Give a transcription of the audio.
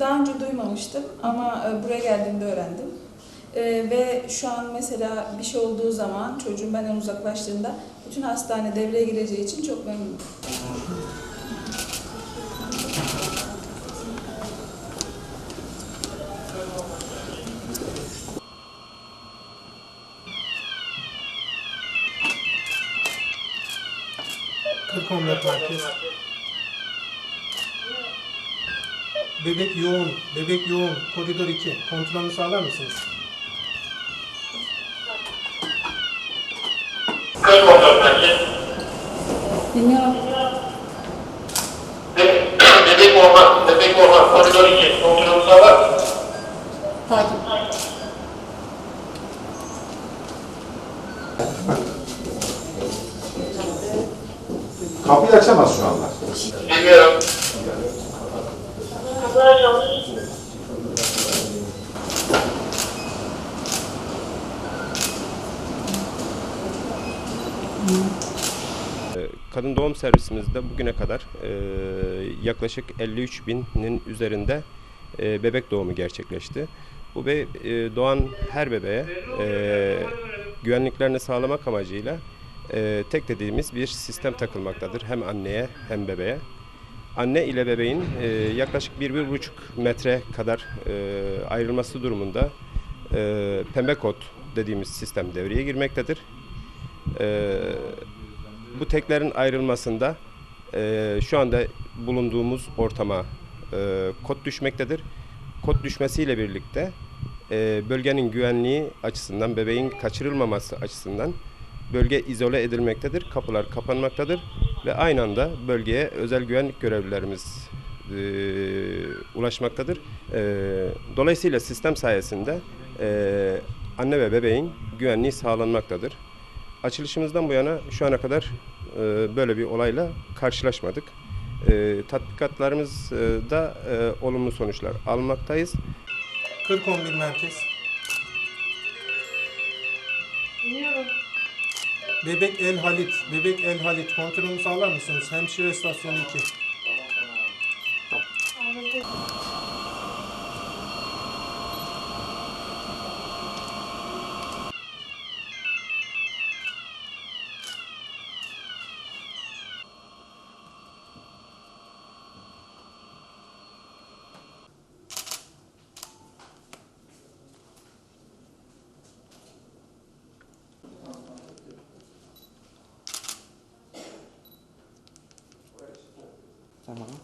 Daha önce duymamıştım ama e, buraya geldiğimde öğrendim. E, ve şu an mesela bir şey olduğu zaman çocuğum benden uzaklaştığında bütün hastane devreye gireceği için çok memnunum. Kırk on dört merkez. Bebek yoğun, bebek yoğun, koridor 2. Kontrolünü sağlar mısınız? Be- Bebek Orman, Bebek Orman, koridor 2. Kontrolü sağlar. Takip. Kapıyı açamaz şu anda. Bilmiyorum. Kadın doğum servisimizde bugüne kadar e, yaklaşık 53 binin üzerinde e, bebek doğumu gerçekleşti. Bu be, e, doğan her bebeğe e, güvenliklerini sağlamak amacıyla e, tek dediğimiz bir sistem takılmaktadır. Hem anneye hem bebeğe. Anne ile bebeğin e, yaklaşık 1-1,5 metre kadar e, ayrılması durumunda e, pembe kod dediğimiz sistem devreye girmektedir. E, bu teklerin ayrılmasında e, şu anda bulunduğumuz ortama e, kod düşmektedir. Kod düşmesiyle birlikte e, bölgenin güvenliği açısından, bebeğin kaçırılmaması açısından bölge izole edilmektedir. Kapılar kapanmaktadır ve aynı anda bölgeye özel güvenlik görevlilerimiz e, ulaşmaktadır. E, dolayısıyla sistem sayesinde e, anne ve bebeğin güvenliği sağlanmaktadır. Açılışımızdan bu yana şu ana kadar e, böyle bir olayla karşılaşmadık. E, tatbikatlarımızda e, olumlu sonuçlar almaktayız. 40 11 merkez. Bebek El Halit, Bebek El Halit. Kontrolünü sağlar mısınız? Hemşire istasyonu 2. Maşallah السماء